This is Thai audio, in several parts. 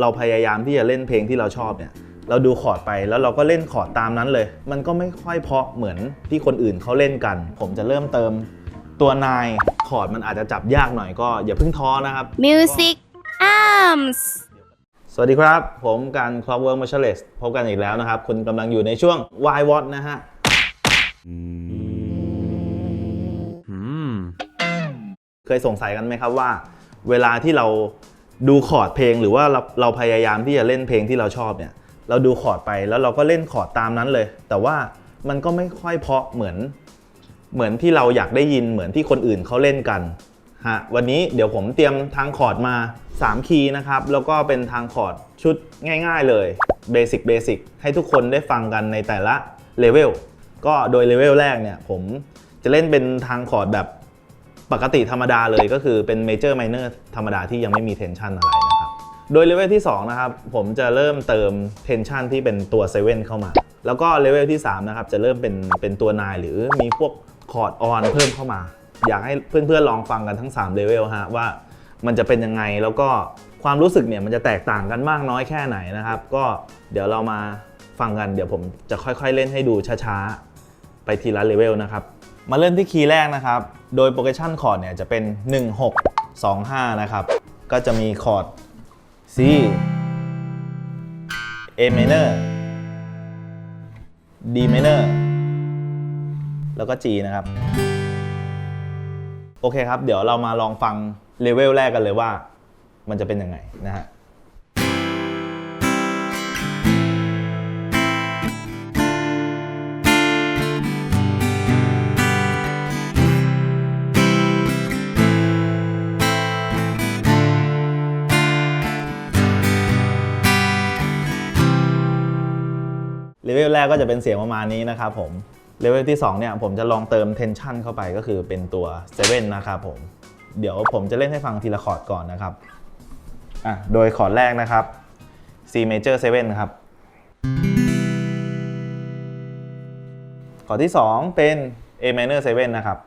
เราพยายามที่จะเล่นเพลงที่เราชอบเนี่ย เราดูคอร์ดไปแล้วเราก็เล่นคอร์ดตามนั้นเลย มันก็ไม่ค่อยเพราะเหมือนที่คนอื่นเขาเล่นกัน ผมจะเริ่มเติมตัวนายคอร์ดมันอาจจะจับยากหน่อยก็อย่าเพิ่งท้อนะครับ Music Arms สวัสดีครับ ผมการ Clockwork m a r s h a l l e s พบกันอีกแล้วนะครับ คุณกำลังอยู่ในช่วง Why What นะฮะเคยสงสัยกันไหมครับว่า เวลาที่เรา ดูคอร์ดเพลงหรือว่าเราเราพยายามที่จะเล่นเพลงที่เราชอบเนี่ย เราดูคอร์ดไปแล้วเราก็เล่นคอร์ดตามนั้นเลย แต่ว่ามันก็ไม่ค่อยเพาะเหมือน เหมือนที่เราอยากได้ยินเหมือนที่คนอื่นเขาเล่นกันฮะวันนี้เดี๋ยวผมเตรียมทางคอร์ดมา 3 คีย์นะครับ แล้วก็เป็นทางคอร์ดชุดง่ายๆเลยเบสิกเบสิกให้ทุกคนได้ฟังกันในแต่ละเลเวลก็โดยเลเวลแรกเนี่ยผมจะเล่นเป็นทางคอร์ดแบบ ปกติธรรมดาเลยก็คือเป็นเมเจอร์ไมเนอร์ธรรมดาที่ยังไม่มีเทนชันอะไรนะครับ โดยเลเวลที่ 2 นะครับ ผมจะเริ่มเติมเทนชันที่เป็นตัวเซเว่นเข้ามา แล้วก็เลเวลที่ 3 นะครับ จะเริ่มเป็นเป็นตัวนายหรือมีพวกคอร์ดออนเพิ่มเข้ามา อยากให้เพื่อนๆลองฟังกันทั้ง3เลเวลฮะว่ามันจะเป็นยังไงแล้วก็ความรู้สึกเนี่ยมันจะแตกต่างกันมากน้อยแค่ไหนนะครับ ก็เดี๋ยวเรามาฟังกันเดี๋ยวผมจะค่อยๆเล่นให้ดูช้าๆ ไปทีละเลเวลนะครับ มาเริ่มที่คีย์แรกนะครับ โดยโปรเกชันคอร์ดเนี่ยจะเป็น 1 6 2 5 นะครับ ก็จะมีคอร์ด C A minor D minor แล้วก็ G นะครับ โอเคครับ เดี๋ยวเรามาลองฟังเลเวลแรกกันเลยว่า มันจะเป็นยังไงนะฮะ เลเวลแรกก็จะเป็นเสียงประมาณนี้นะครับผมเลเวลที่2เนี่ยผมจะลองเติมเทนชันเข้าไปก็คือเป็นตัว7นะครับผมเดี๋ยวผมจะเล่นให้ฟังทีละคอร์ดก่อนนะครับอะโดยคอร์ดแรกนะครับ C major 7ครับคอร์ดที่ 2 เป็น A minor 7นะครับ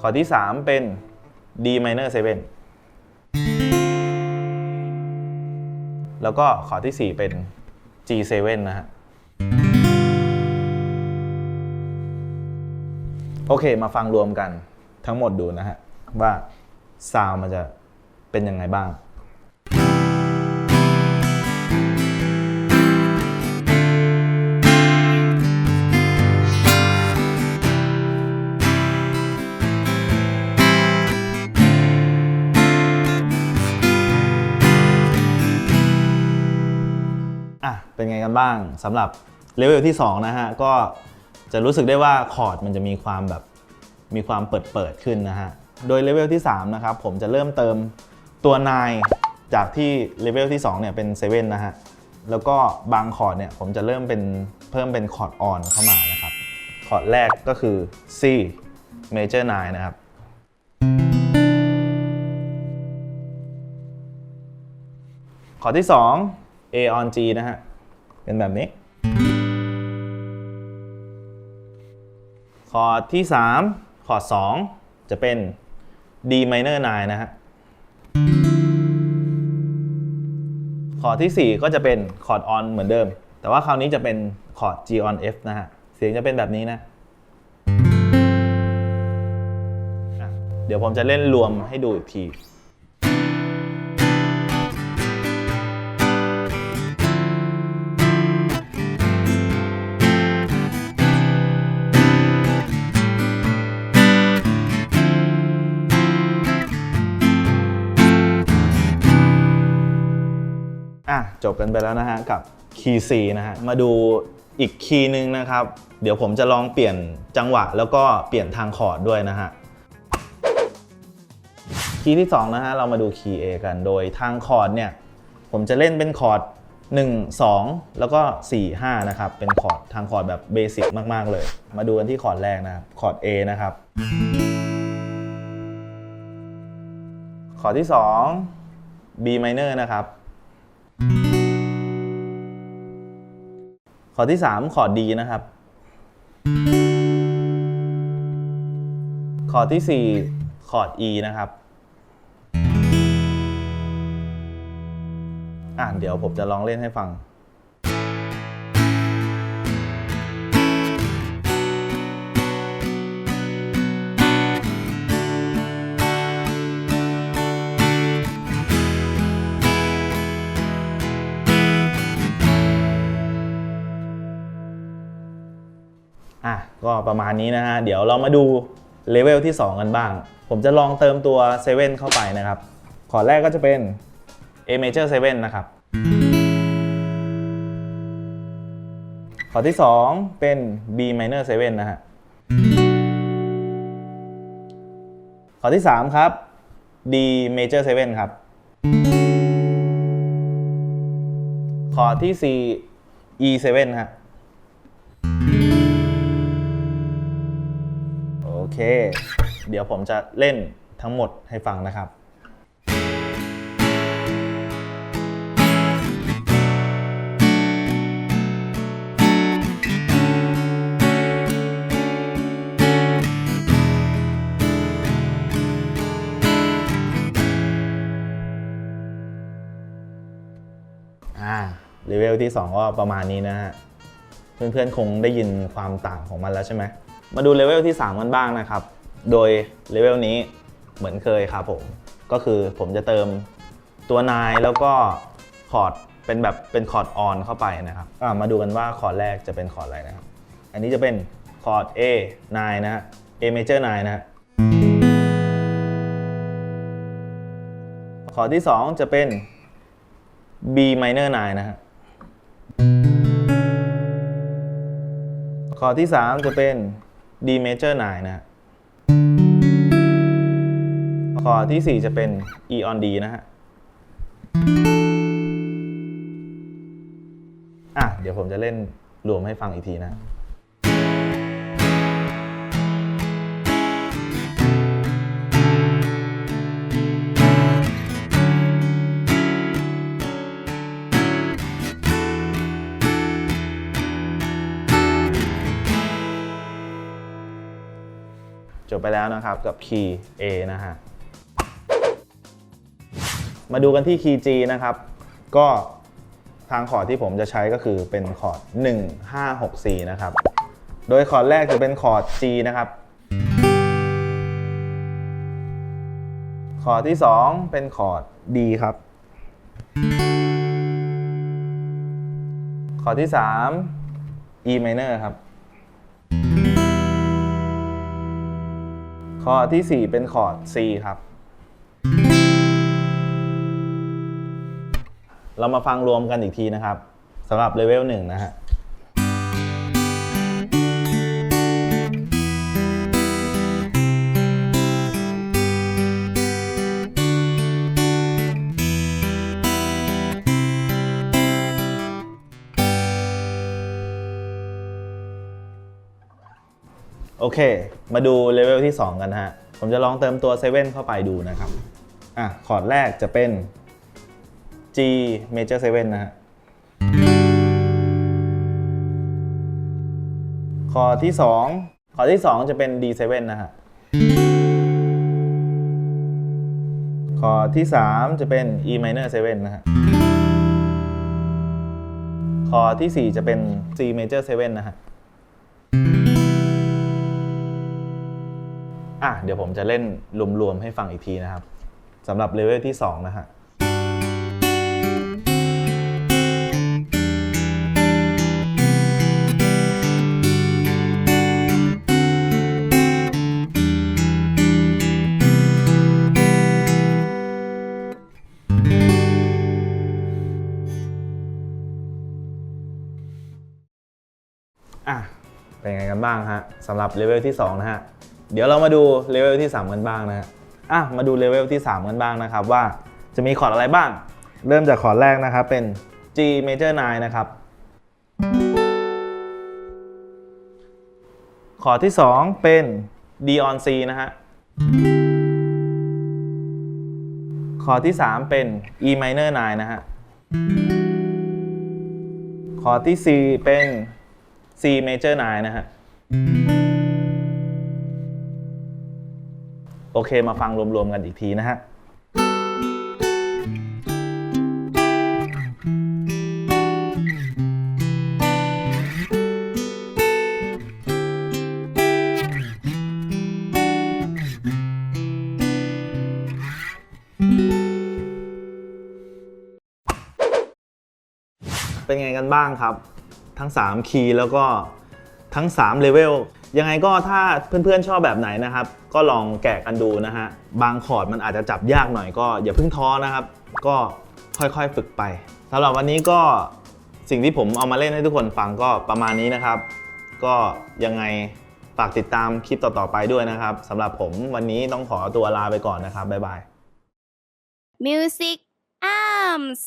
คอร์ดที่ 3 เป็น D minor 7 แล้วก็ขอที่ 4 เป็น G7 นะฮะโอเคมาฟังรวมกันทั้งหมดดูนะฮะว่าซาวมันจะเป็นยังไงบ้าง เป็นไงกันบ้างสำหรับเลเวลที่ 2 นะฮะ ก็จะรู้สึกได้ว่าคอร์ดมันจะมีความแบบมีความเปิดเปิดขึ้นนะฮะ โดยเลเวลที่ 3 นะครับ ผมจะเริ่มเติมตัวนายจากที่เลเวลที่ 2 เนี่ยเป็น7นะฮะ แล้วก็บางคอร์ดเนี่ยผมจะเริ่มเป็นเพิ่มเป็นคอร์ดออนเข้ามานะครับ คอร์ดแรกก็คือ C major 9 นะครับคอร์ดที่ 2 A on G นะฮะ เป็นแบบนี้ คอร์ดที่ 3 คอร์ด 2 จะเป็น D minor 9 นะฮะ คอร์ดที่ 4 ก็จะเป็นคอร์ด on เหมือนเดิม แต่ว่าคราวนี้จะเป็นคอร์ด G on F นะฮะ เสียงจะเป็นแบบนี้นะอะเดี๋ยวผมจะเล่นรวมให้ดูอีกที จบกันไปแล้วนะฮะกับคีย์ C นะฮะมาดูอีกคีย์หนึ่งนะครับ เดี๋ยวผมจะลองเปลี่ยนจังหวะ แล้วก็เปลี่ยนทางคอร์ดด้วยนะฮะคีย์ที่2นะฮะเรามาดูคีย์ A กันโดยทางคอร์ดเนี่ยผมจะเล่นเป็นคอร์ด1 2 แล้วก็ 4 5 นะครับ เป็นคอร์ดทางคอร์ดแบบเบสิกมาก ๆ เลย มาดูกันที่คอร์ดแรกนะครับ คอร์ด A นะครับ คอร์ดที่ 2 B minor นะครับ ขอที่ 3 ขอดีนะครับ ขอที่ 4 ขอด E นะครับ อ่านเดี๋ยวผมจะลองเล่นให้ฟัง ก็ประมาณนี้นะฮะ เดี๋ยวเรามาดูเลเวลที่ 2 กันบ้าง ผมจะลองเติมตัว 7 เข้าไปนะครับ ขอร์ดแรกก็จะเป็น A major 7 นะครับ ขอร์ดที่ 2 เป็น B minor 7 นะฮะ ขอร์ดที่ 3 ครับ D major 7 ครับ ขอร์ดที่ 4 E 7 ฮะ เค เดี๋ยวผมจะเล่นทั้งหมดให้ฟังนะครับอ่าเลเวลที่ 2 ก็ประมาณนี้นะฮะ เพื่อนๆ คงได้ยินความต่างของมันแล้วใช่ไหม มาดูเลเวลที่ 3 กันบ้างนะครับ โดยเลเวลนี้เหมือนเคยครับผม ก็คือผมจะเติมตัวนายแล้วก็คอร์ดเป็นแบบเป็นคอร์ดออนเข้าไปนะครับมาดูกันว่าคอร์ดแรกจะเป็นคอร์ดอะไรนะครับ อันนี้จะเป็นคอร์ด A 9 นะฮะ A major 9 นะฮะคอร์ดที่ 2 จะเป็น B minor 9 นะฮะคอร์ดที่ 3 จะเป็น D major 9นะฮะคอร์ดที่ 4 จะเป็น E on D นะฮะ อะ เดี๋ยวผมจะเล่นรวมให้ฟังอีกทีนะ ไปแล้วนะครับกับคีย์ A นะฮะ มาดูกันที่คีย์ G นะครับ ก็ทางคอร์ดที่ผมจะใช้ก็คือเป็นคอร์ด 1 5 6 4 นะครับ โดยคอร์ดแรกจะเป็นคอร์ด G นะครับ คอร์ดที่ 2 เป็นคอร์ด D ครับ คอร์ดที่ 3 E minor ครับ คอร์ดที่ 4 เป็นคอร์ด C ครับ เรามาฟังรวมกันอีกทีนะครับสำหรับเลเวล1นะฮะ โอเค มาดูเลเวลที่ 2 กันฮะ ผมจะลองเติมตัว7เข้าไปดูนะครับ อะ คอร์ดแรกจะเป็น G major 7 นะฮะ คอร์ดที่ 2 คอร์ดที่ 2 จะเป็น D 7นะฮะ คอร์ดที่ 3 จะเป็น E minor 7นะฮะ คอร์ดที่ 4 จะเป็น C major 7นะฮะ อะเดี๋ยวผมจะเล่นรวมๆให้ฟังอีกทีนะครับสำหรับเลเวลที่ 2 นะฮะอะเป็นไงกันบ้างฮะสำหรับเลเวลที่ 2 นะฮะ เดี๋ยวเรามาดูเลเวลที่ 3 กันบ้างนะฮะอะ มาดูเลเวลที่ 3 กันบ้างนะครับ ว่าจะมีคอร์ดอะไรบ้าง เริ่มจากคอร์ดแรกนะครับ เป็น G major 9 นะครับ คอร์ดที่ 2 เป็น D on C นะฮะ คอร์ดที่ 3 เป็น E minor 9 นะฮะ คอร์ดที่ 4 เป็น C major 9 นะฮะ โอเคมาฟังรวมๆกันอีกทีนะฮะเป็นไงกันบ้างครับ ทั้ง 3 คีย์แล้วก็ทั้ง3เลเวล ยังไงก็ถ้าเพื่อนๆชอบแบบไหนนะครับ ก็ลองแกะกันดูนะฮะ บางคอร์ดมันอาจจะจับยากหน่อยก็อย่าเพิ่งท้อนะครับ ก็ค่อยๆฝึกไปสำหรับวันนี้ก็สิ่งที่ผมเอามาเล่นให้ทุกคนฟังก็ประมาณนี้นะครับ ก็ยังไงฝากติดตามคลิปต่อๆไปด้วยนะครับสำหรับผมวันนี้ต้องขอตัวลาไปก่อนนะครับบ๊ายบาย Music Arms